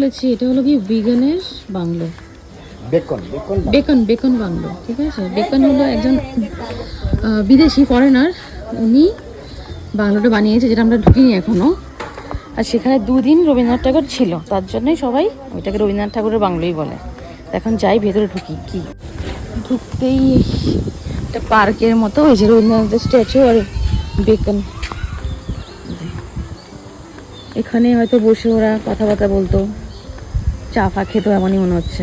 বলেছি এটা হলো কি বিগানের bungalow. Beacon beacon beacon beacon bungalow ঠিক আছে? বেকন হলো একজন বিদেশি ফরেনার উনি বাংলোটা বানিয়েছে যেটা আমরা ঢুকিনি এখনও। আর সেখানে দুদিন রবীন্দ্রনাথ ঠাকুর ছিল তার জন্যই সবাই ওইটাকে রবীন্দ্রনাথ ঠাকুরের বাংলোই বলে। এখন যাই ভেতরে ঢুকি কি? ঢুকতেই একটা পার্কের মতো ওই যে রবীন্দ্রনাথের স্ট্যাচু আর বেকন। এখানে হয়তো বসে ওরা কথাবার্তা বলতো। চা ফা খেতো এমনই মনে হচ্ছে।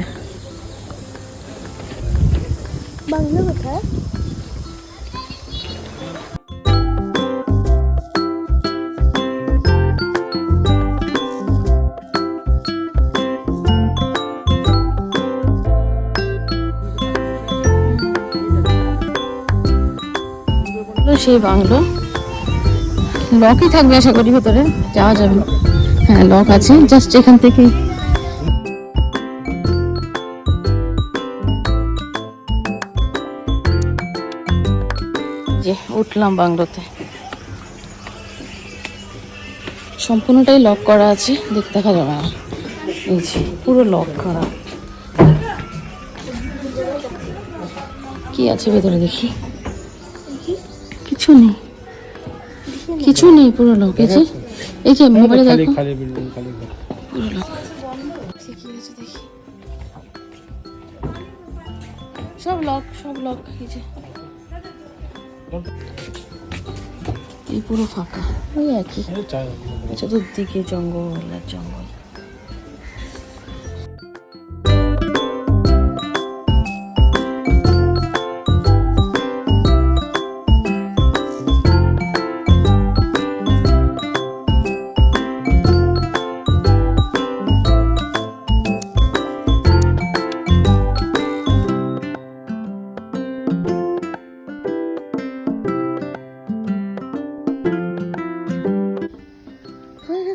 বাংলা কোথায়? সেই বাংলো। লকই থাকবে আশা করি ভেতরে যাওয়া যাবে। হ্যাঁ লক আছে জাস্ট এখান থেকে যে উঠলাম বাংলোতে। সম্পূর্ণটাই লক করা আছে দেখতে দেখা যাবে না। এই যে পুরো লক করা। কি আছে ভেতরে দেখি? কিছু নেই। কিছু নেই পুরো লোক এই যে এই যে মোবাইলে দেখো। খালি বিল্ডিং খালি পুরো লোক কি সব লক সব লক এই যে। এই পুরো ফাঁকা ওই একই। চা- চতুর্দিকে জঙ্গল আর জঙ্গল।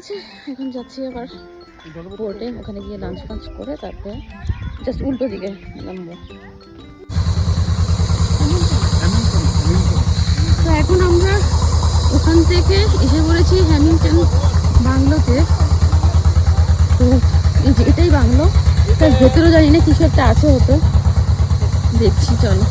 গেছে এখন যাচ্ছি আবার পোর্টে ওখানে গিয়ে লাঞ্চ ফাঞ্চ করে তারপরে জাস্ট উল্টো দিকে নামবো। তো এখন আমরা ওখান থেকে এসে পড়েছি হ্যামিল্টন বাংলোতে। তো যে এটাই বাংলো, তার ভেতরে জানি না কিছু একটা আছে হতো দেখছি, চলো।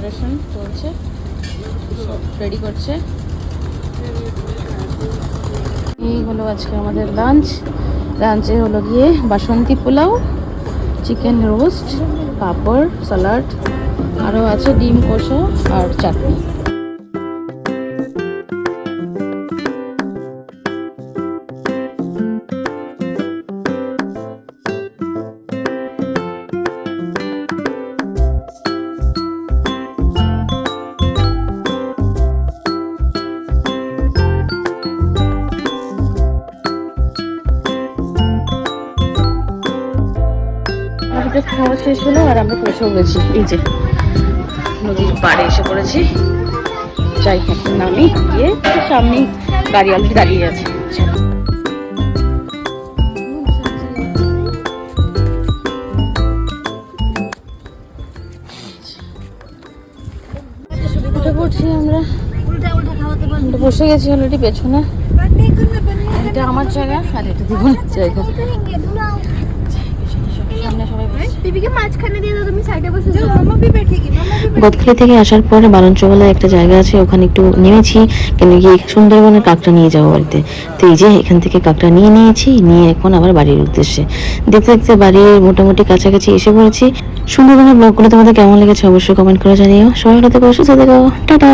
প্রিপারেশন চলছে। রেডি করছে। এই হলো আজকে আমাদের লাঞ্চ লাঞ্চে হলো গিয়ে basanti pulao chicken roast papad salad আরও আছে ডিম কষা আর চাটনি। আমাদের খাওয়া শেষ হলো আর আমরা পৌঁছেও গেছি। এই যে, নদীর পাড়ে এসে পড়েছি। যাই এখন নামি গিয়ে সামনেই গাড়ি অলরেডি দাঁড়িয়ে আছে। পড়ছি আমরা। বসে গেছি অলরেডি পেছনে। এটা আমার জায়গা, আর এটা দিগুনের জায়গা। গদখালি থেকে আসার পরে বালনচোগলায় একটা জায়গা আছে ওখানে একটু নেমেছি কেন গিয়ে সুন্দরবনের কাকটা নিয়ে যাব বাড়িতে। তো এই যে এখান থেকে কাকটা নিয়ে নিয়েছি নিয়ে এখন আবার বাড়ির উদ্দেশ্যে। দেখতে দেখতে বাড়ির মোটামুটি কাছাকাছি এসে পড়েছি। সুন্দরবনের ব্লগগুলো তোমাদের কেমন লেগেছে অবশ্যই কমেন্ট করে জানিও। সবাই ভালো থেকো সুস্থ থেকো। টাটা।